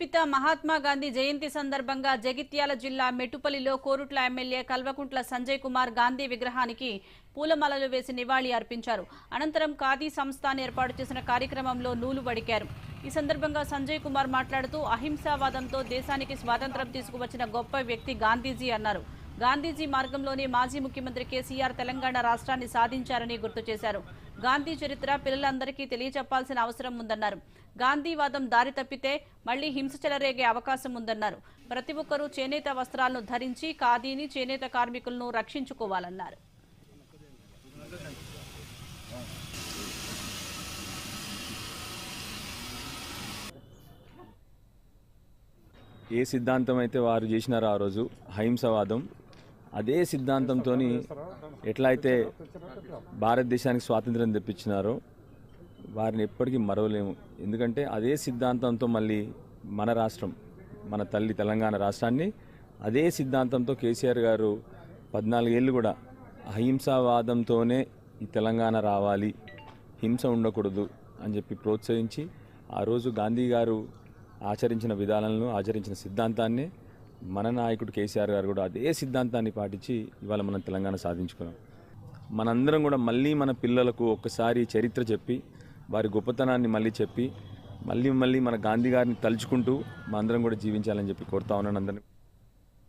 పిత మహాత్మా గాంధీ జయంతి సందర్భంగా జగిత్యాల జిల్లా మెట్టుపల్లిలో కోరుట్ల ఎమ్మెల్యే కల్వకుంట్ల సంజయ్ కుమార్ గాంధీ విగ్రహానికి పూలమాలలు వేసి నివాళి అర్పించారు. అనంతరం ఖాదీ సంస్థాన్ ఏర్పాటు చేసిన కార్యక్రమంలో నూలు వడికారు. ఈ సందర్భంగా సంజయ్ కుమార్ మాట్లాడుతూ అహింసావాదంతో దేశానికి స్వాతంత్రం తీసుకువచ్చిన గొప్ప వ్యక్తి గాంధీజీ అన్నారు. గాంధీజీ మార్గంలోనే మాజీ ముఖ్యమంత్రి కేసీఆర్ తెలంగాణ రాష్ట్రాన్ని సాధించారని గుర్తు చేశారు. గాంధీ చరిత్ర పిల్లలందరికీ తెలియచెప్పాల్సిన అవసరం ఉందన్నారు. గాంధీవాదం దారి తప్పితే మళ్ళీ హింస చెలరేగే అవకాశం ఉందన్నారు. ప్రతి ఒక్కరూ చేనేత వస్త్రాలను ధరించి ఖాదీని చేనేత కార్మికులను రక్షించుకోవాలన్నారు. ఏ సిద్ధాంతం అయితే వారు చేసినారో ఆ రోజు అహింసవాదం అదే సిద్ధాంతంతో ఎట్లా అయితే భారతదేశానికి స్వాతంత్రం తెప్పించినారో వారిని ఎప్పటికీ మరవలేము. ఎందుకంటే అదే సిద్ధాంతంతో మళ్ళీ మన రాష్ట్రం మన తల్లి తెలంగాణ రాష్ట్రాన్ని అదే సిద్ధాంతంతో కేసీఆర్ గారు పద్నాలుగేళ్ళు కూడా అహింసావాదంతోనే ఈ తెలంగాణ రావాలి హింస ఉండకూడదు అని చెప్పి ప్రోత్సహించి ఆ రోజు గాంధీ గారు ఆచరించిన విధానాలను ఆచరించిన సిద్ధాంతాన్ని మన నాయకుడు కేసీఆర్ గారు కూడా అదే సిద్ధాంతాన్ని పాటించి ఇవాళ మనం తెలంగాణ సాధించుకున్నాం. మనందరం కూడా మళ్ళీ మన పిల్లలకు ఒక్కసారి చరిత్ర చెప్పి వారి గొప్పతనాన్ని మళ్ళీ చెప్పి మళ్ళీ మళ్ళీ మన గాంధీ గారిని తలుచుకుంటూ మనందరం అందరం కూడా జీవించాలని చెప్పి కోరుతా ఉన్నాను అందరినీ.